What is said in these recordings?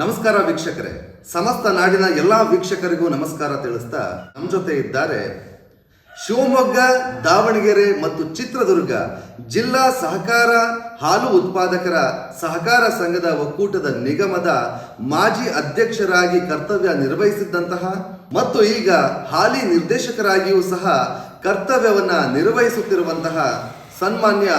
ನಮಸ್ಕಾರ ವೀಕ್ಷಕರೇ. ಸಮಸ್ತ ನಾಡಿನ ಎಲ್ಲಾ ವೀಕ್ಷಕರಿಗೂ ನಮಸ್ಕಾರ ತಿಳಿಸ್ತಾ ನಮ್ಮ ಜೊತೆ ಇದ್ದಾರೆ ಶಿವಮೊಗ್ಗ, ದಾವಣಗೆರೆ ಮತ್ತು ಚಿತ್ರದುರ್ಗ ಜಿಲ್ಲಾ ಸಹಕಾರ ಹಾಲು ಉತ್ಪಾದಕರ ಸಹಕಾರ ಸಂಘದ ಒಕ್ಕೂಟದ ನಿಗಮದ ಮಾಜಿ ಅಧ್ಯಕ್ಷರಾಗಿ ಕರ್ತವ್ಯ ನಿರ್ವಹಿಸಿದ್ದಂತಹ ಮತ್ತು ಈಗ ಹಾಲಿ ನಿರ್ದೇಶಕರಾಗಿಯೂ ಸಹ ಕರ್ತವ್ಯವನ್ನ ನಿರ್ವಹಿಸುತ್ತಿರುವಂತಹ ಸನ್ಮಾನ್ಯ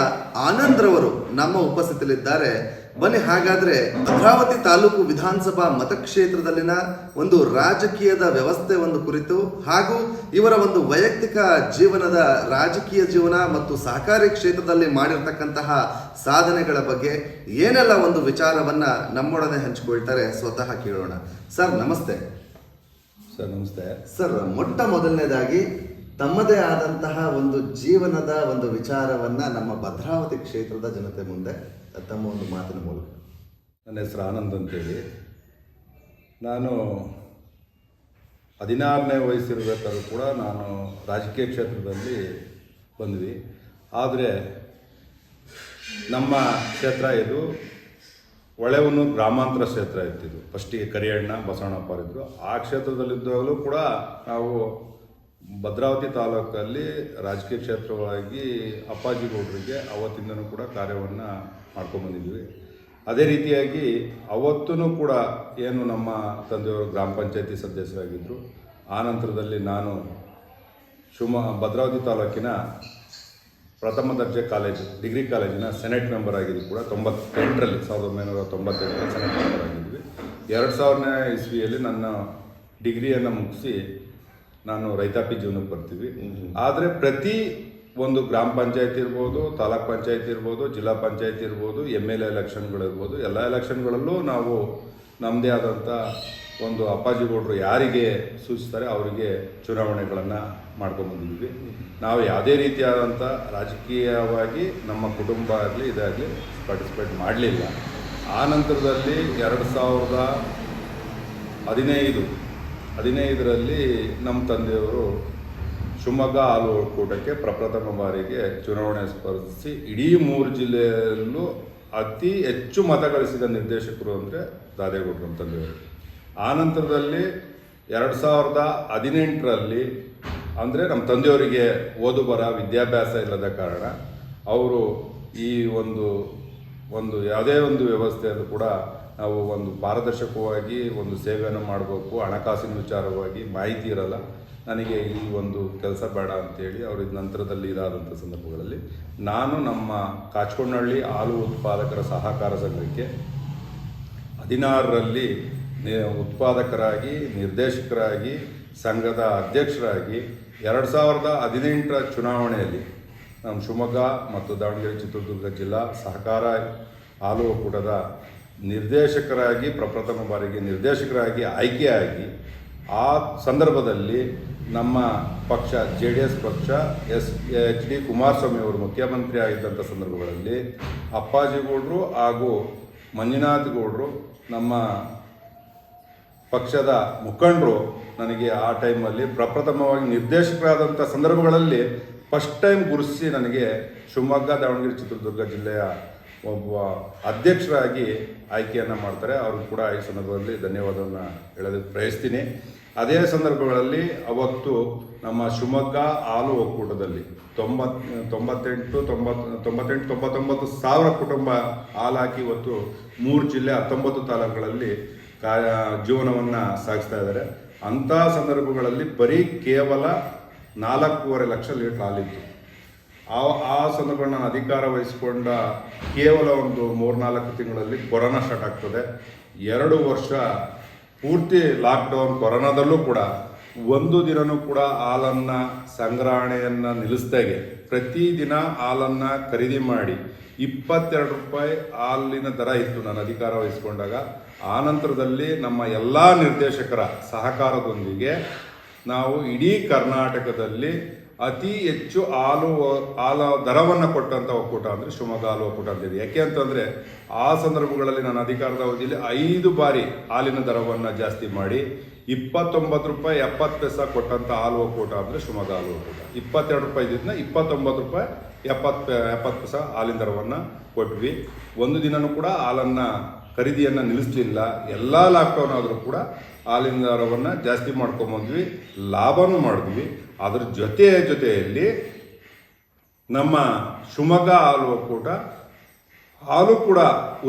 ಆನಂದ್ರವರು ನಮ್ಮ ಉಪಸ್ಥಿತಿಯಲ್ಲಿದ್ದಾರೆ. ಬನ್ನಿ ಹಾಗಾದರೆ ಭದ್ರಾವತಿ ತಾಲೂಕು ವಿಧಾನಸಭಾ ಮತಕ್ಷೇತ್ರದಲ್ಲಿನ ಒಂದು ರಾಜಕೀಯದ ವ್ಯವಸ್ಥೆ ಒಂದು ಕುರಿತು ಹಾಗೂ ಇವರ ಒಂದು ವೈಯಕ್ತಿಕ ಜೀವನದ ರಾಜಕೀಯ ಜೀವನ ಮತ್ತು ಸಹಕಾರಿ ಕ್ಷೇತ್ರದಲ್ಲಿ ಮಾಡಿರ್ತಕ್ಕಂತಹ ಸಾಧನೆಗಳ ಬಗ್ಗೆ ಏನೆಲ್ಲ ಒಂದು ವಿಚಾರವನ್ನ ನಮ್ಮೊಡನೆ ಹಂಚಿಕೊಳ್ತಾರೆ ಸ್ವತಃ ಕೇಳೋಣ. ಸರ್ ನಮಸ್ತೆ. ಸರ್ ನಮಸ್ತೆ. ಸರ್ ಮೊಟ್ಟ ಮೊದಲನೇದಾಗಿ ತಮ್ಮದೇ ಆದಂತಹ ಒಂದು ಜೀವನದ ಒಂದು ವಿಚಾರವನ್ನ ನಮ್ಮ ಭದ್ರಾವತಿ ಕ್ಷೇತ್ರದ ಜನತೆ ಮುಂದೆ ತಮ್ಮ ಒಂದು ಮಾತಿನ ಮೂಲಕ. ನನ್ನ ಹೆಸರು ಆನಂದ್ ಅಂತೇಳಿ. ನಾನು ಹದಿನಾರನೇ ವಯಸ್ಸಿರಬೇಕಾದ್ರೂ ಕೂಡ ನಾನು ರಾಜಕೀಯ ಕ್ಷೇತ್ರದಲ್ಲಿ ಬಂದ್ವಿ. ಆದರೆ ನಮ್ಮ ಕ್ಷೇತ್ರ ಇದು ಒಳೆವನು ಗ್ರಾಮಾಂತರ ಕ್ಷೇತ್ರ ಇತ್ತಿದ್ದು ಫಸ್ಟಿಗೆ ಕರಿಯಣ್ಣ, ಬಸವಣ್ಣಪ್ಪ ಇದ್ದರು ಆ ಕ್ಷೇತ್ರದಲ್ಲಿದ್ದಾಗಲೂ ಕೂಡ ನಾವು ಭದ್ರಾವತಿ ತಾಲೂಕಲ್ಲಿ ರಾಜಕೀಯ ಕ್ಷೇತ್ರವಾಗಿ ಅಪ್ಪಾಜಿ ಗೌಡರಿಗೆ ಅವತ್ತಿಂದನೂ ಕೂಡ ಕಾರ್ಯವನ್ನು ಮಾಡ್ಕೊಂಬಂದಿದ್ವಿ ಅದೇ ರೀತಿಯಾಗಿ ಅವತ್ತೂ ಕೂಡ ಏನು ನಮ್ಮ ತಂದೆಯವರು ಗ್ರಾಮ ಪಂಚಾಯತಿ ಸದಸ್ಯರಾಗಿದ್ದರು ಆ ನಂತರದಲ್ಲಿ ನಾನು ಶಿವಮ, ಭದ್ರಾವತಿ ತಾಲೂಕಿನ ಪ್ರಥಮ ದರ್ಜೆ ಕಾಲೇಜ್, ಡಿಗ್ರಿ ಕಾಲೇಜಿನ ಸೆನೆಟ್ ಮೆಂಬರ್ ಆಗಿದ್ದು ಕೂಡ. ತೊಂಬತ್ತೆಂಟರಲ್ಲಿ, ಸಾವಿರದ ಒಂಬೈನೂರ ತೊಂಬತ್ತೆಂಟರಲ್ಲಿ ಸೆನೆಟ್ ಮೆಂಬರ್ ಆಗಿದ್ವಿ. ಎರಡು ಸಾವಿರನೇ ಇಸ್ವಿಯಲ್ಲಿ ನನ್ನ ಡಿಗ್ರಿಯನ್ನು ಮುಗಿಸಿ ನಾನು ರೈತಾಪಿ ಜೀವನಕ್ಕೆ ಬರ್ತೀವಿ ಆದರೆ ಪ್ರತಿ ಒಂದು ಗ್ರಾಮ ಪಂಚಾಯತ್ ಇರ್ಬೋದು ತಾಲೂಕ್ ಪಂಚಾಯತ್ ಇರ್ಬೋದು ಜಿಲ್ಲಾ ಪಂಚಾಯತ್ ಇರ್ಬೋದು ಎಂ ಎಲ್ ಎಲೆಕ್ಷನ್ಗಳಿರ್ಬೋದು ಎಲ್ಲ ಎಲೆಕ್ಷನ್ಗಳಲ್ಲೂ ನಾವು ನಮ್ಮದೇ ಆದಂಥ ಒಂದು ಅಪ್ಪಾಜಿಗೌಡರು ಯಾರಿಗೆ ಸೂಚಿಸ್ತಾರೆ ಅವರಿಗೆ ಚುನಾವಣೆಗಳನ್ನು ಮಾಡ್ಕೊಂಬಂದಿದ್ವಿ ನಾವು ಯಾವುದೇ ರೀತಿಯಾದಂಥ ರಾಜಕೀಯವಾಗಿ ನಮ್ಮ ಕುಟುಂಬ ಆಗಲಿ ಇದಾಗಲಿ ಪಾರ್ಟಿಸಿಪೇಟ್ ಮಾಡಲಿಲ್ಲ. ಆ ನಂತರದಲ್ಲಿ ಎರಡು ಸಾವಿರದ ಹದಿನೈದು ಹದಿನೈದರಲ್ಲಿ ನಮ್ಮ ತಂದೆಯವರು ಶಿವಮೊಗ್ಗ ಹಾಲು ಒಕ್ಕೂಟಕ್ಕೆ ಪ್ರಪ್ರಥಮ ಬಾರಿಗೆ ಚುನಾವಣೆ ಸ್ಪರ್ಧಿಸಿ ಇಡೀ ಮೂರು ಜಿಲ್ಲೆಯಲ್ಲೂ ಅತಿ ಹೆಚ್ಚು ಮತ ಗಳಿಸಿದ ನಿರ್ದೇಶಕರು ಅಂದರೆ ದಾದೇಗೌಡರು ನಮ್ಮ ತಂದೆಯವರು. ಆ ನಂತರದಲ್ಲಿ ಎರಡು ಸಾವಿರದ ಹದಿನೆಂಟರಲ್ಲಿ ಅಂದರೆ ನಮ್ಮ ತಂದೆಯವರಿಗೆ ಓದು ಬರ, ವಿದ್ಯಾಭ್ಯಾಸ ಇಲ್ಲದ ಕಾರಣ, ಅವರು ಈ ಒಂದು ಒಂದು ಯಾವುದೇ ಒಂದು ವ್ಯವಸ್ಥೆಯಲ್ಲೂ ಕೂಡ ನಾವು ಒಂದು ಪಾರದರ್ಶಕವಾಗಿ ಒಂದು ಸೇವೆಯನ್ನು ಮಾಡಬೇಕು, ಹಣಕಾಸಿನ ವಿಚಾರವಾಗಿ ಮಾಹಿತಿ ಇರಲ್ಲ. ನನಗೆ ಈ ಒಂದು ಕೆಲಸ ಬೇಡ ಅಂತೇಳಿ ಅವ್ರ ನಂತರದಲ್ಲಿ ಇದಾದಂಥ ಸಂದರ್ಭಗಳಲ್ಲಿ ನಾನು ನಮ್ಮ ಕಾಚ್ಕೊಂಡಹಳ್ಳಿ ಹಾಲು ಉತ್ಪಾದಕರ ಸಹಕಾರ ಸಂಘಕ್ಕೆ ಹದಿನಾರರಲ್ಲಿ ಉತ್ಪಾದಕರಾಗಿ, ನಿರ್ದೇಶಕರಾಗಿ, ಸಂಘದ ಅಧ್ಯಕ್ಷರಾಗಿ ಎರಡು ಸಾವಿರದ ಹದಿನೆಂಟರ ಚುನಾವಣೆಯಲ್ಲಿ ನಮ್ಮ ಶಿವಮೊಗ್ಗ ಮತ್ತು ದಾವಣಗೆರೆ, ಚಿತ್ರದುರ್ಗ ಜಿಲ್ಲಾ ಸಹಕಾರ ಹಾಲು ಒಕ್ಕೂಟದ ನಿರ್ದೇಶಕರಾಗಿ ಪ್ರಪ್ರಥಮ ಬಾರಿಗೆ ನಿರ್ದೇಶಕರಾಗಿ ಆಯ್ಕೆಯಾಗಿ ಆ ಸಂದರ್ಭದಲ್ಲಿ ನಮ್ಮ ಪಕ್ಷ, ಜೆ ಡಿ ಎಸ್ ಪಕ್ಷ, ಎಸ್, ಎಚ್ ಡಿ ಕುಮಾರಸ್ವಾಮಿ ಅವರು ಮುಖ್ಯಮಂತ್ರಿ ಆಗಿದ್ದಂಥ ಸಂದರ್ಭಗಳಲ್ಲಿ ಅಪ್ಪಾಜಿಗೌಡರು ಹಾಗೂ ಮಂಜುನಾಥ್ ಗೌಡರು ನಮ್ಮ ಪಕ್ಷದ ಮುಖಂಡರು ನನಗೆ ಆ ಟೈಮಲ್ಲಿ ಪ್ರಪ್ರಥಮವಾಗಿ ನಿರ್ದೇಶಕರಾದಂಥ ಸಂದರ್ಭಗಳಲ್ಲಿ ಫಸ್ಟ್ ಟೈಮ್ ಗುರುಸಿ ನನಗೆ ಶಿವಮೊಗ್ಗ ದಾವಣಗೆರೆ ಚಿತ್ರದುರ್ಗ ಜಿಲ್ಲೆಯ ಒಬ್ಬ ಅಧ್ಯಕ್ಷರಾಗಿ ಆಯ್ಕೆಯನ್ನು ಮಾಡ್ತಾರೆ. ಅವರು ಕೂಡ ಈ ಸಂದರ್ಭದಲ್ಲಿ ಧನ್ಯವಾದವನ್ನು ಹೇಳೋದಕ್ಕೆ ಬಯಸ್ತೀನಿ. ಅದೇ ಸಂದರ್ಭಗಳಲ್ಲಿ ಅವತ್ತು ನಮ್ಮ ಶಿವಮೊಗ್ಗ ಹಾಲು ಒಕ್ಕೂಟದಲ್ಲಿ ತೊಂಬತ್, ತೊಂಬತ್ತೆಂಟು ತೊಂಬತ್, ತೊಂಬತ್ತೆಂಟು, ತೊಂಬತ್ತೊಂಬತ್ತು ಸಾವಿರ ಕುಟುಂಬ ಹಾಲು ಹಾಕಿ ಇವತ್ತು ಮೂರು ಜಿಲ್ಲೆ ಹತ್ತೊಂಬತ್ತು ತಾಲೂಕುಗಳಲ್ಲಿ ಕಾ, ಜೀವನವನ್ನು ಸಾಗಿಸ್ತಾ ಇದ್ದಾರೆ. ಅಂಥ ಸಂದರ್ಭಗಳಲ್ಲಿ ಬರೀ ಕೇವಲ ನಾಲ್ಕೂವರೆ ಲಕ್ಷ ಲೀಟ್ರ್ ಹಾಲಿತ್ತು ಆ ಆ ಸಂದರ್ಭ ಅಧಿಕಾರ ವಹಿಸಿಕೊಂಡ ಕೇವಲ ಒಂದು ಮೂರ್ನಾಲ್ಕು ತಿಂಗಳಲ್ಲಿ ಕೊರೋನಾ ಸ್ಟಾರ್ಟ್ ಆಗ್ತದೆ. ಎರಡು ವರ್ಷ ಪೂರ್ತಿ ಲಾಕ್ಡೌನ್ ಕೊರೋನಾದಲ್ಲೂ ಕೂಡ ಒಂದು ದಿನನೂ ಕೂಡ ಹಾಲನ್ನು ಸಂಗ್ರಹಣೆಯನ್ನು ನಿಲ್ಲಿಸ್ದಾಗೆ ಪ್ರತಿದಿನ ಹಾಲನ್ನು ಖರೀದಿ ಮಾಡಿ ಇಪ್ಪತ್ತೆರಡು ರೂಪಾಯಿ ಹಾಲಿನ ದರ ಇತ್ತು ನಾನು ಅಧಿಕಾರ ವಹಿಸಿಕೊಂಡಾಗ. ಆ ನಂತರದಲ್ಲಿ ನಮ್ಮ ಎಲ್ಲ ನಿರ್ದೇಶಕರ ಸಹಕಾರದೊಂದಿಗೆ ನಾವು ಇಡೀ ಕರ್ನಾಟಕದಲ್ಲಿ ಅತಿ ಹೆಚ್ಚು ಹಾಲು, ಹಾಲ ದರವನ್ನು ಕೊಟ್ಟಂಥ ಒಕ್ಕೂಟ ಅಂದರೆ ಶಿವಮೊಗ್ಗ ಹಾಲು ಒಕ್ಕೂಟ ಅಂತೇಳಿ ಯಾಕೆ ಅಂತಂದರೆ ಆ ಸಂದರ್ಭಗಳಲ್ಲಿ ನಾನು ಅಧಿಕಾರದ ಅವಧಿಯಲ್ಲಿ ಐದು ಬಾರಿ ಹಾಲಿನ ದರವನ್ನು ಜಾಸ್ತಿ ಮಾಡಿ ಇಪ್ಪತ್ತೊಂಬತ್ತು ರೂಪಾಯಿ ಎಪ್ಪತ್ತು ಪೈಸಾ ಕೊಟ್ಟಂಥ ಹಾಲು ಒಕ್ಕೂಟ ಅಂದರೆ ಶಿವಮೊಗ್ಗ ಹಾಲು ಒಕ್ಕೂಟ. ಇಪ್ಪತ್ತೆರಡು ರೂಪಾಯಿ ಇದ್ದಿದ್ದನ್ನ ಇಪ್ಪತ್ತೊಂಬತ್ತು ರೂಪಾಯಿ ಎಪ್ಪತ್ತು ಎಪ್ಪತ್ತು ಪೈಸ ಹಾಲಿನ ದರವನ್ನು ಕೊಟ್ವಿ. ಒಂದು ದಿನವೂ ಕೂಡ ಹಾಲನ್ನು ಖರೀದಿಯನ್ನು ನಿಲ್ಲಿಸಲಿಲ್ಲ. ಎಲ್ಲ ಲಾಕ್ಡೌನ್ ಆದರೂ ಕೂಡ ಹಾಲಿನ ದರವನ್ನು ಜಾಸ್ತಿ ಮಾಡ್ಕೊಂಬಂದ್ವಿ. ಲಾಭನೂ ಮಾಡಿದ್ವಿ. ಅದ್ರ ಜೊತೆ ಜೊತೆಯಲ್ಲಿ ನಮ್ಮ ಶಿವಮೊಗ್ಗ ಹಾಲು ಒಕ್ಕೂಟ, ಹಾಲು ಕೂಡ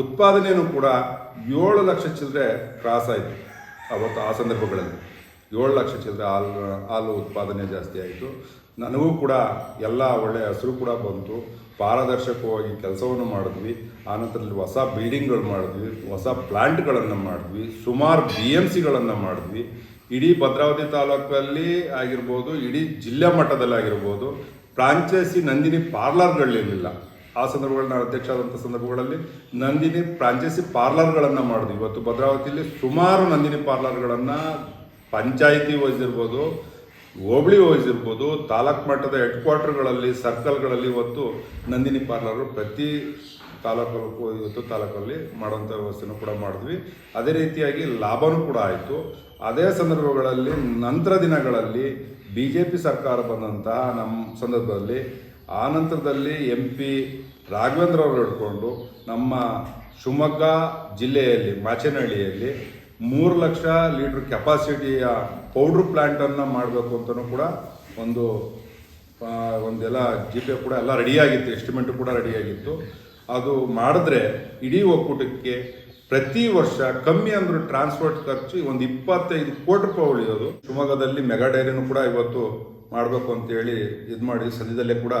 ಉತ್ಪಾದನೆಯೂ ಕೂಡ ಏಳು ಲಕ್ಷ ಚಿಲ್ಲರೆ ಕ್ರಾಸ್ ಆಯಿತು ಅವತ್ತು ಆ ಸಂದರ್ಭಗಳಲ್ಲಿ. ಏಳು ಲಕ್ಷ ಚಿಲ್ಲರೆ ಹಾಲು ಹಾಲು ಉತ್ಪಾದನೆ ಜಾಸ್ತಿ ಆಯಿತು. ನನಗೂ ಕೂಡ ಎಲ್ಲ ಒಳ್ಳೆಯ ಹಸಿರು ಕೂಡ ಬಂತು. ಪಾರದರ್ಶಕವಾಗಿ ಕೆಲಸವನ್ನು ಮಾಡಿದ್ವಿ. ಆನಂತರದಲ್ಲಿ ಹೊಸ ಬಿಲ್ಡಿಂಗ್ಗಳು ಮಾಡಿದ್ವಿ. ಹೊಸ ಪ್ಲ್ಯಾಂಟ್ಗಳನ್ನು ಮಾಡಿದ್ವಿ. ಸುಮಾರು ಬಿ ಎಂ ಸಿಗಳನ್ನು ಮಾಡಿದ್ವಿ. ಇಡೀ ಭದ್ರಾವತಿ ತಾಲೂಕಲ್ಲಿ ಆಗಿರ್ಬೋದು, ಇಡೀ ಜಿಲ್ಲಾ ಮಟ್ಟದಲ್ಲಿ ಆಗಿರ್ಬೋದು, ಫ್ರಾಂಚೈಸಿ ನಂದಿನಿ ಪಾರ್ಲರ್ಗಳಿರಲಿಲ್ಲ ಆ ಸಂದರ್ಭಗಳಲ್ಲಿ ನಾನು ಅಧ್ಯಕ್ಷ ಆದಂಥ ಸಂದರ್ಭಗಳಲ್ಲಿ ನಂದಿನಿ ಫ್ರಾಂಚೈಸಿ ಪಾರ್ಲರ್ಗಳನ್ನು ಮಾಡಿದ್ವಿ. ಇವತ್ತು ಭದ್ರಾವತಿಯಲ್ಲಿ ಸುಮಾರು ನಂದಿನಿ ಪಾರ್ಲರ್ಗಳನ್ನು ಪಂಚಾಯಿತಿ ವೈಸ್ ಇರ್ಬೋದು, ಹೋಬಳಿ ವೈಸ್ ಇರ್ಬೋದು, ತಾಲೂಕು ಮಟ್ಟದ ಹೆಡ್ ಕ್ವಾರ್ಟರ್ಗಳಲ್ಲಿ, ಸರ್ಕಲ್ಗಳಲ್ಲಿ ಇವತ್ತು ನಂದಿನಿ ಪಾರ್ಲರ್ ಪ್ರತಿ ತಾಲೂಕಲ್ಲೂ ಇವತ್ತು ತಾಲೂಕಲ್ಲಿ ಮಾಡುವಂಥ ವ್ಯವಸ್ಥೆನೂ ಕೂಡ ಮಾಡಿದ್ವಿ. ಅದೇ ರೀತಿಯಾಗಿ ಲಾಭನೂ ಕೂಡ ಆಯಿತು. ಅದೇ ಸಂದರ್ಭಗಳಲ್ಲಿ ನಂತರ ದಿನಗಳಲ್ಲಿ ಬಿ ಜೆ ಪಿ ಸರ್ಕಾರ ಬಂದಂತಹ ನಮ್ಮ ಸಂದರ್ಭದಲ್ಲಿ ಆ ನಂತರದಲ್ಲಿ ಎಂ ಪಿ ರಾಘವೇಂದ್ರ ಅವರು ಹಿಡ್ಕೊಂಡು ನಮ್ಮ ಶಿವಮೊಗ್ಗ ಜಿಲ್ಲೆಯಲ್ಲಿ, ಮಾಚೇನಹಳ್ಳಿಯಲ್ಲಿ ಮೂರು ಲಕ್ಷ ಲೀಟ್ರ್ ಕೆಪಾಸಿಟಿಯ ಪೌಡ್ರ್ ಪ್ಲ್ಯಾಂಟನ್ನು ಮಾಡಬೇಕು ಅಂತಲೂ ಕೂಡ ಒಂದು ಒಂದೆಲ್ಲ ಜಿ ಪಿ ಕೂಡ ಎಲ್ಲ ರೆಡಿಯಾಗಿತ್ತು ಎಸ್ಟಿಮೆಂಟು ಕೂಡ ರೆಡಿಯಾಗಿತ್ತು ಅದು ಮಾಡಿದ್ರೆ ಇಡೀ ಒಕ್ಕೂಟಕ್ಕೆ ಪ್ರತಿ ವರ್ಷ ಕಮ್ಮಿ ಅಂದ್ರೂ ಟ್ರಾನ್ಸ್ಪೋರ್ಟ್ ಖರ್ಚು ಒಂದು ಇಪ್ಪತ್ತೈದು ಕೋಟಿ ರೂಪಾಯಿ ಉಳಿಯೋದು. ಶಿವಮೊಗ್ಗದಲ್ಲಿ ಮೆಗಾ ಡೈರಿನೂ ಕೂಡ ಇವತ್ತು ಮಾಡಬೇಕು ಅಂತೇಳಿ ಇದು ಮಾಡಿ ಸದ್ಯದಲ್ಲೇ ಕೂಡ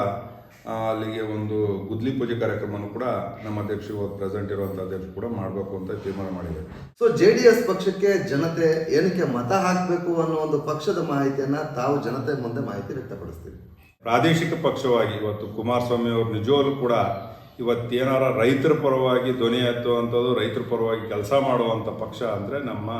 ಅಲ್ಲಿಗೆ ಒಂದು ಗುದ್ಲಿ ಪೂಜೆ ಕಾರ್ಯಕ್ರಮನೂ ಕೂಡ ನಮ್ಮ ಅಧ್ಯಕ್ಷರು ಇವತ್ತು ಪ್ರೆಸೆಂಟ್ ಇರುವಂಥ ಅಧ್ಯಕ್ಷರು ಕೂಡ ಮಾಡಬೇಕು ಅಂತ ತೀರ್ಮಾನ ಮಾಡಿದೆ ಸೊ ಜೆ ಡಿ ಎಸ್ ಪಕ್ಷಕ್ಕೆ ಜನತೆ ಏನಕ್ಕೆ ಮತ ಹಾಕಬೇಕು ಅನ್ನೋ ಒಂದು ಪಕ್ಷದ ಮಾಹಿತಿಯನ್ನು ತಾವು ಜನತೆ ಮುಂದೆ ಮಾಹಿತಿ ವ್ಯಕ್ತಪಡಿಸ್ತೀವಿ ಪ್ರಾದೇಶಿಕ ಪಕ್ಷವಾಗಿ ಇವತ್ತು ಕುಮಾರಸ್ವಾಮಿ ಅವರು ನಿಜವಾಗ್ಲೂ ಕೂಡ ಇವತ್ತೇನಾರ ರೈತರ ಪರವಾಗಿ ಧ್ವನಿ ಎತ್ತುವಂಥದ್ದು, ರೈತರ ಪರವಾಗಿ ಕೆಲಸ ಮಾಡುವಂಥ ಪಕ್ಷ ಅಂದರೆ ನಮ್ಮ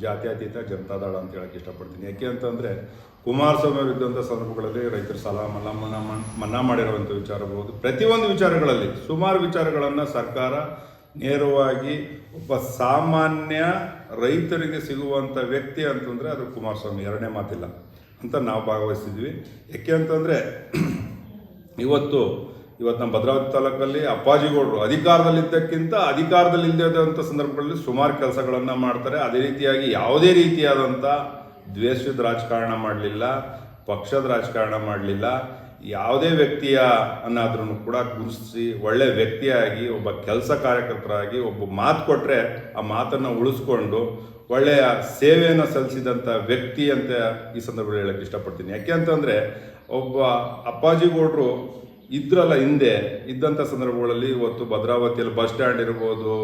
ಜಾತ್ಯತೀತ ಜನತಾದಳ ಅಂತ ಹೇಳಕ್ಕೆ ಇಷ್ಟಪಡ್ತೀನಿ. ಯಾಕೆ ಅಂತಂದರೆ ಕುಮಾರಸ್ವಾಮಿ ಅವರು ಸಂದರ್ಭಗಳಲ್ಲಿ ರೈತರ ಸಾಲ ಮನ್ನಾ ಮನ್ನಾ ಮನ್- ಮನ್ನಾ ಮಾಡಿರುವಂಥ ವಿಚಾರಬಹುದು ಪ್ರತಿಯೊಂದು ವಿಚಾರಗಳಲ್ಲಿ ಸುಮಾರು ವಿಚಾರಗಳನ್ನು ಸರ್ಕಾರ ನೇರವಾಗಿ ಒಬ್ಬ ಸಾಮಾನ್ಯ ರೈತರಿಗೆ ಸಿಗುವಂಥ ವ್ಯಕ್ತಿ ಅಂತಂದರೆ ಅದು ಕುಮಾರಸ್ವಾಮಿ. ಎರಡನೇ ಮಾತಿಲ್ಲ ಅಂತ ನಾವು ಭಾಗವಹಿಸಿದ್ವಿ ಯಾಕೆ ಅಂತಂದರೆ ಇವತ್ತು ಇವತ್ತು ನಮ್ಮ ಭದ್ರಾವತಿ ತಾಲೂಕಲ್ಲಿ ಅಪ್ಪಾಜಿಗೌಡರು ಅಧಿಕಾರದಲ್ಲಿದ್ದಕ್ಕಿಂತ ಅಧಿಕಾರದಲ್ಲಿಲ್ಲದಂಥ ಸಂದರ್ಭಗಳಲ್ಲಿ ಸುಮಾರು ಕೆಲಸಗಳನ್ನು ಮಾಡ್ತಾರೆ. ಅದೇ ರೀತಿಯಾಗಿ ಯಾವುದೇ ರೀತಿಯಾದಂಥ ದ್ವೇಷದ ರಾಜಕಾರಣ ಮಾಡಲಿಲ್ಲ, ಪಕ್ಷದ ರಾಜಕಾರಣ ಮಾಡಲಿಲ್ಲ. ಯಾವುದೇ ವ್ಯಕ್ತಿಯ ಅನ್ನಾದ್ರೂ ಕೂಡ ಗುರುತಿಸಿ ಒಳ್ಳೆ ವ್ಯಕ್ತಿಯಾಗಿ, ಒಬ್ಬ ಕೆಲಸ ಕಾರ್ಯಕರ್ತರಾಗಿ ಒಬ್ಬ ಮಾತು ಕೊಟ್ಟರೆ ಆ ಮಾತನ್ನು ಉಳಿಸ್ಕೊಂಡು ಒಳ್ಳೆಯ ಸೇವೆಯನ್ನು ಸಲ್ಲಿಸಿದಂಥ ವ್ಯಕ್ತಿ ಅಂತ ಈ ಸಂದರ್ಭದಲ್ಲಿ ಹೇಳಕ್ಕೆ ಇಷ್ಟಪಡ್ತೀನಿ. ಯಾಕೆ ಅಂತಂದರೆ ಒಬ್ಬ ಅಪ್ಪಾಜಿಗೌಡರು ಇದ್ರಲ್ಲ ಹಿಂದೆ ಇದ್ದಂಥ ಸಂದರ್ಭಗಳಲ್ಲಿ ಇವತ್ತು ಭದ್ರಾವತಿಯಲ್ಲಿ ಬಸ್ ಸ್ಟ್ಯಾಂಡ್ ಇರ್ಬೋದು,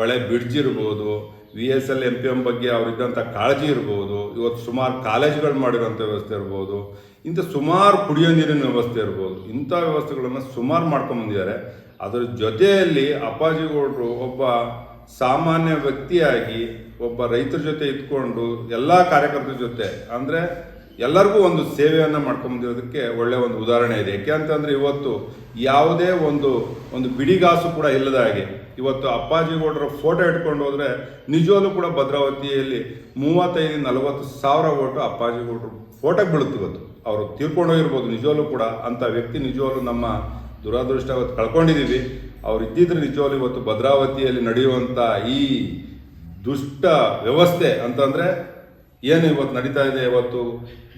ಒಳ್ಳೆ ಬ್ರಿಡ್ಜ್ ಇರ್ಬೋದು V S L M P M ಬಗ್ಗೆ ಅವರಿದ್ದಂಥ ಕಾಳಜಿ ಇರ್ಬೋದು, ಇವತ್ತು ಸುಮಾರು ಕಾಲೇಜುಗಳು ಮಾಡಿರೋಂಥ ವ್ಯವಸ್ಥೆ ಇರ್ಬೋದು ಇಂಥ ಸುಮಾರು ಕುಡಿಯೋ ನೀರಿನ ವ್ಯವಸ್ಥೆ ಇರ್ಬೋದು ಇಂಥ ವ್ಯವಸ್ಥೆಗಳನ್ನು ಸುಮಾರು ಮಾಡ್ಕೊಂಬಂದಿದ್ದಾರೆ ಅದರ ಜೊತೆಯಲ್ಲಿ ಅಪ್ಪಾಜಿಗೌಡರು ಒಬ್ಬ ಸಾಮಾನ್ಯ ವ್ಯಕ್ತಿಯಾಗಿ ಒಬ್ಬ ರೈತರ ಜೊತೆ ಇದ್ಕೊಂಡು ಎಲ್ಲ ಕಾರ್ಯಕರ್ತರ ಜೊತೆ, ಅಂದರೆ ಎಲ್ಲರಿಗೂ ಒಂದು ಸೇವೆಯನ್ನು ಮಾಡ್ಕೊಂಬಂದಿರೋದಕ್ಕೆ ಒಳ್ಳೆಯ ಒಂದು ಉದಾಹರಣೆ ಇದೆ. ಯಾಕೆ ಅಂತಂದರೆ ಇವತ್ತು ಯಾವುದೇ ಒಂದು ಒಂದು ಬಿಡಿಗಾಸು ಕೂಡ ಇಲ್ಲದ ಹಾಗೆ ಇವತ್ತು ಅಪ್ಪಾಜಿಗೌಡರ ಫೋಟೋ ಇಟ್ಕೊಂಡು ಹೋದರೆ ನಿಜವಾಗ್ಲೂ ಕೂಡ ಭದ್ರಾವತಿಯಲ್ಲಿ ಮೂವತ್ತೈದು, ನಲವತ್ತು ಸಾವಿರ ಓಟು ಅಪ್ಪಾಜಿಗೌಡರು ಫೋಟೋಗೆ ಬೀಳುತ್ತೆ ಇವತ್ತು. ಅವರು ತೀರ್ಕೊಂಡೋಗಿರ್ಬೋದು ನಿಜವಾಗ್ಲೂ ಕೂಡ ಅಂಥ ವ್ಯಕ್ತಿ ನಿಜವಾಗ್ಲೂ ನಮ್ಮ ದುರಾದೃಷ್ಟ ಇವತ್ತು ಕಳ್ಕೊಂಡಿದ್ದೀವಿ ಅವ್ರು ಇದ್ದಿದ್ರೆ ನಿಜವಾಗ್ಲೂ ಇವತ್ತು ಭದ್ರಾವತಿಯಲ್ಲಿ ನಡೆಯುವಂಥ ಈ ದುಷ್ಟ ವ್ಯವಸ್ಥೆ ಅಂತಂದರೆ ಏನು ಇವತ್ತು ನಡೀತಾ ಇದೆ ಇವತ್ತು?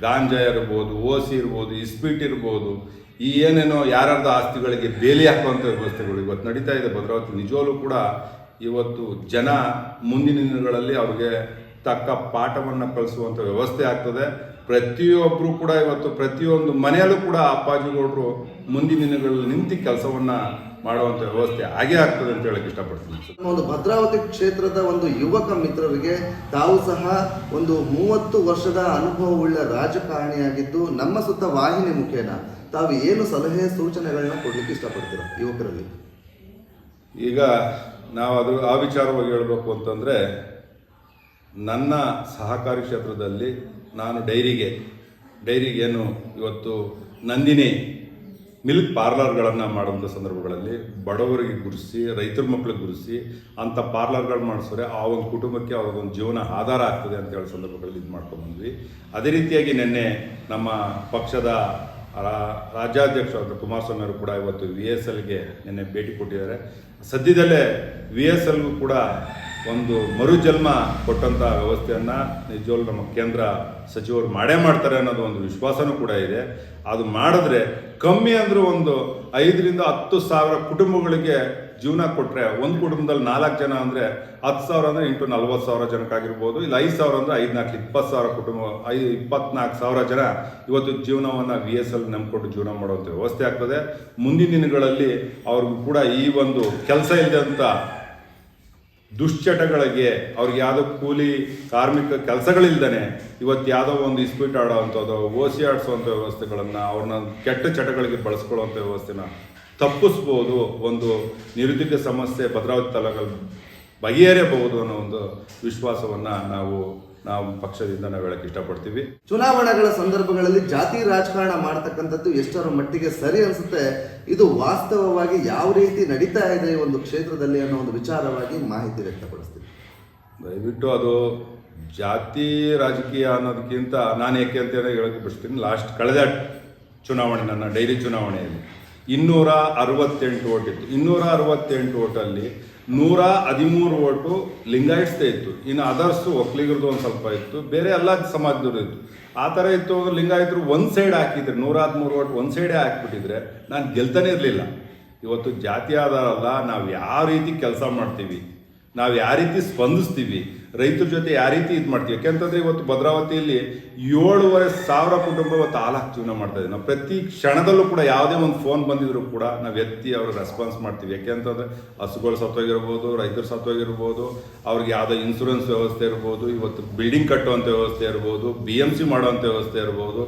ಗಾಂಜಾ ಇರ್ಬೋದು, ಓಸಿ ಇರ್ಬೋದು, ಇಸ್ಪೀಟ್ ಇರ್ಬೋದು, ಈ ಏನೇನೋ ಯಾರ್ಯಾರ್ದ ಆಸ್ತಿಗಳಿಗೆ ಬೇಲಿ ಹಾಕುವಂಥ ವ್ಯವಸ್ಥೆಗಳು ಇವತ್ತು ನಡೀತಾ ಇದೆ. ಭದ್ರಾವತಿ ನಿಜವಾಗ್ಲೂ ಕೂಡ ಇವತ್ತು ಜನ ಮುಂದಿನ ದಿನಗಳಲ್ಲಿ ಅವ್ರಿಗೆ ತಕ್ಕ ಪಾಠವನ್ನು ಕಲಿಸುವಂಥ ವ್ಯವಸ್ಥೆ ಆಗ್ತದೆ. ಪ್ರತಿಯೊಬ್ಬರು ಕೂಡ ಇವತ್ತು ಪ್ರತಿಯೊಂದು ಮನೆಯಲ್ಲೂ ಕೂಡ ಅಪ್ಪಾಜಿಗೌಡರು ಮುಂದಿನ ದಿನಗಳಲ್ಲಿ ನಿಂತು ಕೆಲಸವನ್ನು ಮಾಡುವಂಥ ವ್ಯವಸ್ಥೆ ಆಗೇ ಆಗ್ತದೆ ಅಂತ ಹೇಳಕ್ಕೆ ಇಷ್ಟಪಡ್ತೀನಿ. ಒಂದು ಭದ್ರಾವತಿ ಕ್ಷೇತ್ರದ ಒಂದು ಯುವಕ ಮಿತ್ರರಿಗೆ ತಾವು ಸಹ ಒಂದು ಮೂವತ್ತು ವರ್ಷದ ಅನುಭವವುಳ್ಳ ರಾಜಕಾರಣಿಯಾಗಿದ್ದು ನಮ್ಮ ಸುತ್ತ ವಾಹಿನಿ ಮುಖೇನ ತಾವು ಏನು ಸಲಹೆ ಸೂಚನೆಗಳನ್ನ ಕೊಡ್ಲಿಕ್ಕೆ ಇಷ್ಟಪಡ್ತೀರಾ ಯುವಕರಲ್ಲಿ? ಈಗ ನಾವು ಅದು ಆ ವಿಚಾರವಾಗಿ ಹೇಳಬೇಕು ಅಂತಂದರೆ ನನ್ನ ಸಹಕಾರಿ ಕ್ಷೇತ್ರದಲ್ಲಿ ನಾನು ಡೈರಿಗೆ ಡೈರಿಗೆ ಏನು ಇವತ್ತು ನಂದಿನಿ ಮಿಲ್ಕ್ ಪಾರ್ಲರ್ಗಳನ್ನು ಮಾಡುವಂಥ ಸಂದರ್ಭಗಳಲ್ಲಿ ಬಡವರಿಗೆ ಗುರುಸಿ, ರೈತರ ಮಕ್ಕಳಿಗೆ ಗುರುಸಿ ಅಂಥ ಪಾರ್ಲರ್ಗಳು ಮಾಡಿಸಿದ್ರೆ ಆ ಒಂದು ಕುಟುಂಬಕ್ಕೆ ಅವ್ರಿಗೊಂದು ಜೀವನ ಆಧಾರ ಆಗ್ತದೆ ಅಂತ ಹೇಳೋ ಸಂದರ್ಭಗಳಲ್ಲಿ ಇದು ಮಾಡ್ಕೊಂಡ್ಬಂದ್ವಿ ಅದೇ ರೀತಿಯಾಗಿ ನಿನ್ನೆ ನಮ್ಮ ಪಕ್ಷದ ರಾಜ್ಯಾಧ್ಯಕ್ಷ ಡಾಕ್ಟರ್ ಕುಮಾರಸ್ವಾಮಿ ಅವರು ಕೂಡ ಇವತ್ತು ವಿ ಎಸ್ ಎಲ್ಗೆ ನಿನ್ನೆ ಭೇಟಿ ಕೊಟ್ಟಿದ್ದಾರೆ. ಸದ್ಯದಲ್ಲೇ ವಿ ಎಸ್ ಎಲ್ಗೂ ಕೂಡ ಒಂದು ಮರುಜನ್ಮ ಕೊಟ್ಟಂಥ ವ್ಯವಸ್ಥೆಯನ್ನು ನಿಜವಾಗ್ಲೂ ನಮ್ಮ ಕೇಂದ್ರ ಸಚಿವರು ಮಾಡೇ ಮಾಡ್ತಾರೆ ಅನ್ನೋದು ಒಂದು ವಿಶ್ವಾಸನೂ ಕೂಡ ಇದೆ. ಅದು ಮಾಡಿದ್ರೆ ಕಮ್ಮಿ ಅಂದರೂ ಒಂದು ಐದರಿಂದ ಹತ್ತು ಸಾವಿರ ಕುಟುಂಬಗಳಿಗೆ ಜೀವನ ಕೊಟ್ಟರೆ ಒಂದು ಕುಟುಂಬದಲ್ಲಿ ನಾಲ್ಕು ಜನ ಅಂದರೆ ಹತ್ತು ಸಾವಿರ ಅಂದರೆ ಇಂಟು ನಲ್ವತ್ತು ಸಾವಿರ ಜನಕ್ಕಾಗಿರ್ಬೋದು ಇಲ್ಲ ಐದು ಸಾವಿರ ಅಂದರೆ ಐದು ನಾಲ್ಕು ಇಪ್ಪತ್ತು ಸಾವಿರ ಕುಟುಂಬ ಐ ಇಪ್ಪತ್ನಾಲ್ಕು ಸಾವಿರ ಜನ ಇವತ್ತು ಜೀವನವನ್ನು ವಿ ಎಸ್ ಎಲ್ ನಂಬಿಕೊಂಡು ಜೀವನ ಮಾಡುವಂಥ ವ್ಯವಸ್ಥೆ ಆಗ್ತದೆ. ಮುಂದಿನ ದಿನಗಳಲ್ಲಿ ಅವ್ರಿಗೂ ಕೂಡ ಈ ಒಂದು ಕೆಲಸ ಇಲ್ಲದಂಥ ದುಶ್ಚಟಗಳಿಗೆ ಅವ್ರಿಗೆ ಯಾವುದೋ ಕೂಲಿ ಕಾರ್ಮಿಕ ಕೆಲಸಗಳಿಲ್ದೇ ಇವತ್ತು ಯಾವುದೋ ಒಂದು ಇಸ್ಪೀಟ್ ಆಡೋ ಅಂಥದ್ದು ಓಸಿ ಆಡಿಸುವಂಥ ವ್ಯವಸ್ಥೆಗಳನ್ನು ಅವ್ರನ್ನ ಕೆಟ್ಟ ಚಟಗಳಿಗೆ ಬಳಸ್ಕೊಳ್ಳುವಂಥ ವ್ಯವಸ್ಥೆನ ತಪ್ಪಿಸ್ಬೋದು ಒಂದು ನಿರುದ್ಯೋಗ ಸಮಸ್ಯೆ ಭದ್ರಾವತಿ ತಾಲೂಕಲ್ಲಿ ಬಗೆಹರಿಯಬಹುದು ಅನ್ನೋ ಒಂದು ವಿಶ್ವಾಸವನ್ನು ನಾವು ನಾವು ಪಕ್ಷದಿಂದ ನಾವು ಹೇಳಕ್ ಇಷ್ಟಪಡ್ತೀವಿ. ಚುನಾವಣೆಗಳ ಸಂದರ್ಭಗಳಲ್ಲಿ ಜಾತಿ ರಾಜಕಾರಣ ಮಾಡ್ತಕ್ಕಂಥದ್ದು ಎಷ್ಟರ ಮಟ್ಟಿಗೆ ಸರಿ ಅನ್ಸುತ್ತೆ? ಇದು ವಾಸ್ತವವಾಗಿ ಯಾವ ರೀತಿ ನಡೀತಾ ಇದೆ ಈ ಒಂದು ಕ್ಷೇತ್ರದಲ್ಲಿ ಅನ್ನೋ ಒಂದು ವಿಚಾರವಾಗಿ ಮಾಹಿತಿ ವ್ಯಕ್ತಪಡಿಸ್ತೀವಿ ದಯವಿಟ್ಟು ಅದು ಜಾತಿ ರಾಜಕೀಯ ಅನ್ನೋದಕ್ಕಿಂತ ನಾನು ಏಕೆ ಅಂತ ಹೇಳಕ್ಕೆ ಬಿಡಿಸ್ತೀನಿ. ಲಾಸ್ಟ್ ಕಳೆದ ಚುನಾವಣೆ ನನ್ನ ಡೈಲಿ ಚುನಾವಣೆಯಲ್ಲಿ. ಇನ್ನೂರ ಅರವತ್ತೆಂಟು ಓಟ್ ಇತ್ತು. ಇನ್ನೂರ ಅರವತ್ತೆಂಟು ಓಟಲ್ಲಿ ನೂರ ಹದಿಮೂರು ಓಟು ಲಿಂಗಾಯಟ್ಸ್ದೇ ಇತ್ತು. ಇನ್ನು ಅದರ್ಸು ಒಕ್ಲಿಗರದ್ದು ಒಂದು ಸ್ವಲ್ಪ ಇತ್ತು. ಬೇರೆ ಎಲ್ಲ ಸಮಾಜದವ್ರು ಇತ್ತು. ಆ ಥರ ಇತ್ತು ಲಿಂಗಾಯಿತರು ಲಿಂಗಾಯತರು ಒಂದು ಸೈಡ್ ಹಾಕಿದ್ರೆ, ನೂರ ಹದಿಮೂರು ಓಟ್ ಒಂದು ಸೈಡೇ ಹಾಕ್ಬಿಟ್ಟಿದ್ರೆ ನಾನು ಗೆಲ್ತಾನೆ ಇರಲಿಲ್ಲ. ಇವತ್ತು ಜಾತಿ ಆಧಾರ ಅಲ್ಲ ನಾವು ಯಾವ ರೀತಿ ಕೆಲಸ ಮಾಡ್ತೀವಿ, ನಾವು ಯಾವ ರೀತಿ ಸ್ಪಂದಿಸ್ತೀವಿ ರೈತರ ಜೊತೆ ಯಾವ ರೀತಿ ಇದು ಮಾಡ್ತೀವಿ. ಯಾಕೆಂತಂದ್ರೆ ಇವತ್ತು ಭದ್ರಾವತಿಯಲ್ಲಿ ಏಳುವರೆ ಸಾವಿರ ಕುಟುಂಬ ಇವತ್ತು ಹಾಲಾಕ್ ಜೀವನ ಮಾಡ್ತಾ ಇದ್ದೀವಿ ನಾವು ಪ್ರತಿ ಕ್ಷಣದಲ್ಲೂ ಕೂಡ ಯಾವುದೇ ಒಂದು ಫೋನ್ ಬಂದಿದ್ರು ಕೂಡ ನಾವು ಎತ್ತಿ ಅವ್ರಿಗೆ ರೆಸ್ಪಾನ್ಸ್ ಮಾಡ್ತೀವಿ. ಯಾಕೆಂತಂದ್ರೆ ಹಸುಗಳು ಸತ್ತೋಗಿರ್ಬೋದು ರೈತರು ಸತ್ತೋಗಿರ್ಬೋದು ಅವ್ರಿಗೆ ಯಾವುದೋ ಇನ್ಸೂರೆನ್ಸ್ ವ್ಯವಸ್ಥೆ ಇರ್ಬೋದು, ಇವತ್ತು ಬಿಲ್ಡಿಂಗ್ ಕಟ್ಟುವಂಥ ವ್ಯವಸ್ಥೆ ಇರ್ಬೋದು ಬಿ ಎಂ ಸಿ ಮಾಡುವಂಥ ವ್ಯವಸ್ಥೆ ಇರ್ಬೋದು.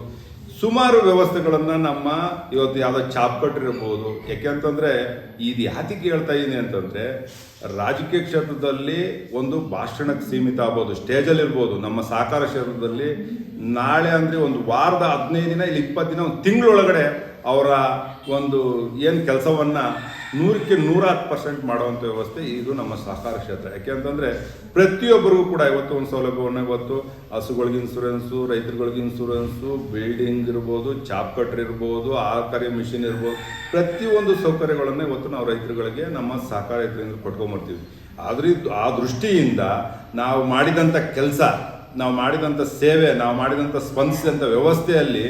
ಸುಮಾರು ವ್ಯವಸ್ಥೆಗಳನ್ನು ನಮ್ಮ ಇವತ್ತು ಯಾವುದೋ ಚಾಪ್ ಕಟ್ಟಿರ್ಬೋದು ಯಾಕೆಂತಂದರೆ ಇದು ಯಾತಿಗೆ ಹೇಳ್ತಾ ಇದ್ದೀನಿ ಅಂತಂದರೆ, ರಾಜಕೀಯ ಕ್ಷೇತ್ರದಲ್ಲಿ ಒಂದು ಭಾಷಣಕ್ಕೆ ಸೀಮಿತ ಆಗ್ಬೋದು, ಸ್ಟೇಜಲ್ಲಿ ಇರ್ಬೋದು. ನಮ್ಮ ಸಹಕಾರ ಕ್ಷೇತ್ರದಲ್ಲಿ ನಾಳೆ ಅಂದರೆ ಒಂದು ವಾರದ ಹದಿನೈದು ದಿನ ಇಲ್ಲಿ ಇಪ್ಪತ್ತು ದಿನ, ಒಂದು ತಿಂಗಳೊಳಗಡೆ ಅವರ ಒಂದು ಏನು ಕೆಲಸವನ್ನು ನೂರಕ್ಕೆ ನೂರ ಹತ್ತು ಪರ್ಸೆಂಟ್ ಮಾಡುವಂಥ ವ್ಯವಸ್ಥೆ ಇದು ನಮ್ಮ ಸಹಕಾರ ಕ್ಷೇತ್ರ. ಯಾಕೆಂತಂದರೆ ಪ್ರತಿಯೊಬ್ಬರಿಗೂ ಕೂಡ ಇವತ್ತು ಒಂದು ಸೌಲಭ್ಯವನ್ನು ಇವತ್ತು ಹಸುಗಳಿಗೆ ಇನ್ಸೂರೆನ್ಸು ರೈತರುಗಳಿಗೆ ಇನ್ಸೂರೆನ್ಸು ಬಿಲ್ಡಿಂಗ್ ಇರ್ಬೋದು ಚಾಪ್ ಕಟ್ರ್ ಇರ್ಬೋದು ಆಹಾರ ಮಿಷಿನ್ ಇರ್ಬೋದು, ಪ್ರತಿಯೊಂದು ಸೌಕರ್ಯಗಳನ್ನು ಇವತ್ತು ನಾವು ರೈತರುಗಳಿಗೆ ನಮ್ಮ ಸಹಕಾರ ರೈತರಿಂದ ಕೊಟ್ಕೊಂಬರ್ತೀವಿ ಆದ್ರೆ ಆ ದೃಷ್ಟಿಯಿಂದ ನಾವು ಮಾಡಿದಂಥ ಕೆಲಸ, ನಾವು ಮಾಡಿದಂಥ ಸೇವೆ, ನಾವು ಮಾಡಿದಂಥ ಸ್ಪಂದಿಸಿದಂಥ ವ್ಯವಸ್ಥೆಯಲ್ಲಿ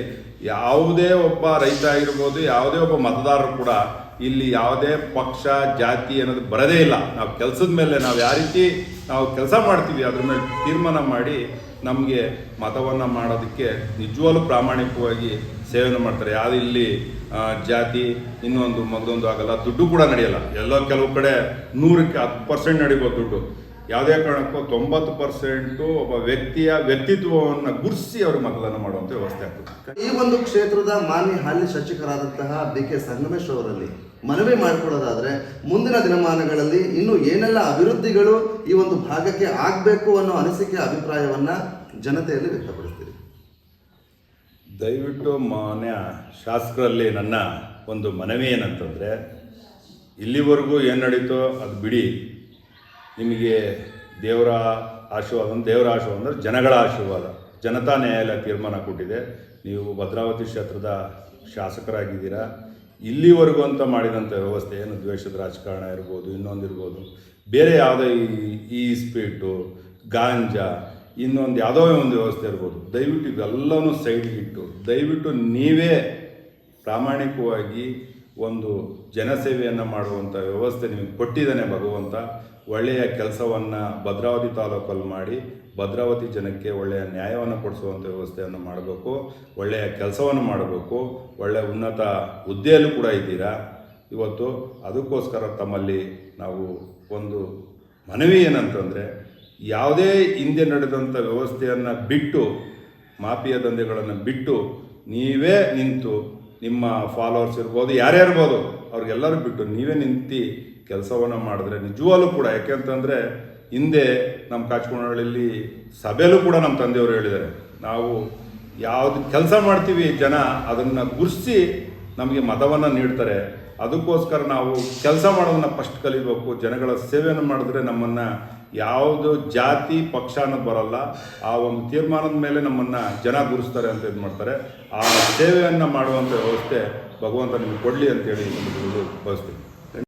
ಯಾವುದೇ ಒಬ್ಬ ರೈತ ಆಗಿರ್ಬೋದು, ಯಾವುದೇ ಒಬ್ಬ ಮತದಾರರು ಕೂಡ ಇಲ್ಲಿ ಯಾವುದೇ ಪಕ್ಷ, ಜಾತಿ ಅನ್ನೋದು ಬರದೇ ಇಲ್ಲ. ನಾವು ಕೆಲಸದ ಮೇಲೆ ನಾವು ಯಾವ ರೀತಿ ನಾವು ಕೆಲಸ ಮಾಡ್ತೀವಿ, ಅದ್ರ ಮೇಲೆ ತೀರ್ಮಾನ ಮಾಡಿ ನಮಗೆ ಮತವನ್ನು ಮಾಡೋದಕ್ಕೆ ನಿಜವಾಗ್ಲೂ ಪ್ರಾಮಾಣಿಕವಾಗಿ ಸೇವೆಯನ್ನು ಮಾಡ್ತಾರೆ. ಯಾವುದು ಇಲ್ಲಿ ಜಾತಿ, ಇನ್ನೊಂದು ಮಗದೊಂದು ಆಗಲ್ಲ, ದುಡ್ಡು ಕೂಡ ನಡೆಯಲ್ಲ. ಎಲ್ಲ ಕೆಲವು ಕಡೆ ನೂರಕ್ಕೆ ಹತ್ತು ಪರ್ಸೆಂಟ್ ನಡೀಬೋದು ದುಡ್ಡು. ಯಾವುದೇ ಕಾರಣಕ್ಕೂ ತೊಂಬತ್ತು ಪರ್ಸೆಂಟು ಒಬ್ಬ ವ್ಯಕ್ತಿಯ ವ್ಯಕ್ತಿತ್ವವನ್ನು ಗುರ್ಸಿ ಅವರು ಮತದಾನ ಮಾಡುವಂಥ ವ್ಯವಸ್ಥೆ ಆಗ್ತದೆ. ಈ ಒಂದು ಕ್ಷೇತ್ರದ ಮಾನ್ಯ ಹಾಲಿ ಶಾಸಕರಾದಂತಹ ಬಿ ಕೆ ಸಂಗಮೇಶ್ ಅವರಲ್ಲಿ ಮನವಿ ಮಾಡಿಕೊಡೋದಾದರೆ ಮುಂದಿನ ದಿನಮಾನಗಳಲ್ಲಿ ಇನ್ನು ಏನೆಲ್ಲ ಅಭಿವೃದ್ಧಿಗಳು ಈ ಒಂದು ಭಾಗಕ್ಕೆ ಆಗಬೇಕು ಅನ್ನೋ ಅನಿಸಿಕೆ ಅಭಿಪ್ರಾಯವನ್ನ ಜನತೆಯಲ್ಲಿ ವ್ಯಕ್ತಪಡಿಸ್ತೀರಿ. ದಯವಿಟ್ಟು ಮಾನ್ಯ ಶಾಸಕರಲ್ಲಿ ನನ್ನ ಒಂದು ಮನವಿ ಏನಂತಂದರೆ ಇಲ್ಲಿವರೆಗೂ ಏನು ನಡೀತೋ ಅದು ಬಿಡಿ. ನಿಮಗೆ ದೇವರ ಆಶೀರ್ವಾದ ಅಂದರೆ ದೇವರ ಆಶೀರ್ವಾದ ಅಂದರೆ ಜನಗಳ ಆಶೀರ್ವಾದ. ಜನತಾ ನ್ಯಾಯಾಲಯ ತೀರ್ಮಾನ ಕೊಟ್ಟಿದೆ. ನೀವು ಭದ್ರಾವತಿ ಕ್ಷೇತ್ರದ ಶಾಸಕರಾಗಿದ್ದೀರಾ. ಇಲ್ಲಿವರೆಗೂ ಅಂತ ಮಾಡಿದಂಥ ವ್ಯವಸ್ಥೆ ಏನು? ದ್ವೇಷದ ರಾಜಕಾರಣ ಇರ್ಬೋದು ಇನ್ನೊಂದಿರ್ಬೋದು ಬೇರೆ ಯಾವುದೋ ಈ ಸ್ಪೀಟು ಗಾಂಜಾ, ಇನ್ನೊಂದು ಯಾವುದೋ ಒಂದು ವ್ಯವಸ್ಥೆ ಇರ್ಬೋದು. ದಯವಿಟ್ಟು ಇವೆಲ್ಲವೂ ಸೈಡ್ಗಿಟ್ಟು ದಯವಿಟ್ಟು ನೀವೇ ಪ್ರಾಮಾಣಿಕವಾಗಿ ಒಂದು ಜನಸೇವೆಯನ್ನು ಮಾಡುವಂಥ ವ್ಯವಸ್ಥೆ ನಿಮಗೆ ಕೊಟ್ಟಿದ್ದಾನೆ ಭಗವಂತ. ಒಳ್ಳೆಯ ಕೆಲಸವನ್ನು ಭದ್ರಾವತಿ ತಾಲೂಕಲ್ಲಿ ಮಾಡಿ ಭದ್ರಾವತಿ ಜನಕ್ಕೆ ಒಳ್ಳೆಯ ನ್ಯಾಯವನ್ನು ಕೊಡಿಸುವಂಥ ವ್ಯವಸ್ಥೆಯನ್ನು ಮಾಡಬೇಕು, ಒಳ್ಳೆಯ ಕೆಲಸವನ್ನು ಮಾಡಬೇಕು ಒಳ್ಳೆಯ ಉನ್ನತ ಹುದ್ದೆಯಲ್ಲೂ ಕೂಡ ಇದ್ದೀರಾ? ಇವತ್ತು ಅದಕ್ಕೋಸ್ಕರ ತಮ್ಮಲ್ಲಿ ನಾವು ಒಂದು ಮನವಿ ಏನಂತಂದರೆ, ಯಾವುದೇ ಹಿಂದೆ ನಡೆದಂಥ ವ್ಯವಸ್ಥೆಯನ್ನು ಬಿಟ್ಟು, ಮಾಫಿಯಾ ದಂಧೆಗಳನ್ನು ಬಿಟ್ಟು ನೀವೇ ನಿಂತು ನಿಮ್ಮ ಫಾಲೋವರ್ಸ್ ಇರ್ಬೋದು ಯಾರೇ ಇರ್ಬೋದು ಅವ್ರಿಗೆಲ್ಲರೂ ಬಿಟ್ಟು ನೀವೇ ನಿಂತು ಕೆಲಸವನ್ನು ಮಾಡಿದ್ರೆ ನಿಜವಾಗ್ಲೂ ಕೂಡ, ಯಾಕೆ ಅಂತಂದರೆ ಹಿಂದೆ ನಮ್ಮ ಕಾಚ್ಕೊಂಡಳ್ಳಿ ಸಭೆಯಲ್ಲೂ ಕೂಡ ನಮ್ಮ ತಂದೆಯವರು ಹೇಳಿದ್ದಾರೆ, ನಾವು ಯಾವುದು ಕೆಲಸ ಮಾಡ್ತೀವಿ ಜನ ಅದನ್ನು ಗುರ್ಸಿ ನಮಗೆ ಮತವನ್ನು ನೀಡ್ತಾರೆ, ಅದಕ್ಕೋಸ್ಕರ ನಾವು ಕೆಲಸ ಮಾಡೋದನ್ನ ಫಸ್ಟ್ ಕಲಿಬೇಕು, ಜನಗಳ ಸೇವೆಯನ್ನು ಮಾಡಿದ್ರೆ ನಮ್ಮನ್ನು ಯಾವುದು ಜಾತಿ, ಪಕ್ಷ ಅನ್ನೋದು ಬರಲ್ಲ, ಆ ಒಂದು ತೀರ್ಮಾನದ ಮೇಲೆ ನಮ್ಮನ್ನು ಜನ ಗುರುಸ್ತಾರೆ ಅಂತ ಇದು ಮಾಡ್ತಾರೆ, ಆ ಸೇವೆಯನ್ನು ಮಾಡುವಂಥ ವ್ಯವಸ್ಥೆ ಭಗವಂತ ನಿಮಗೆ ಕೊಡಲಿ ಅಂತೇಳಿ ಬಯಸ್ತೀನಿ.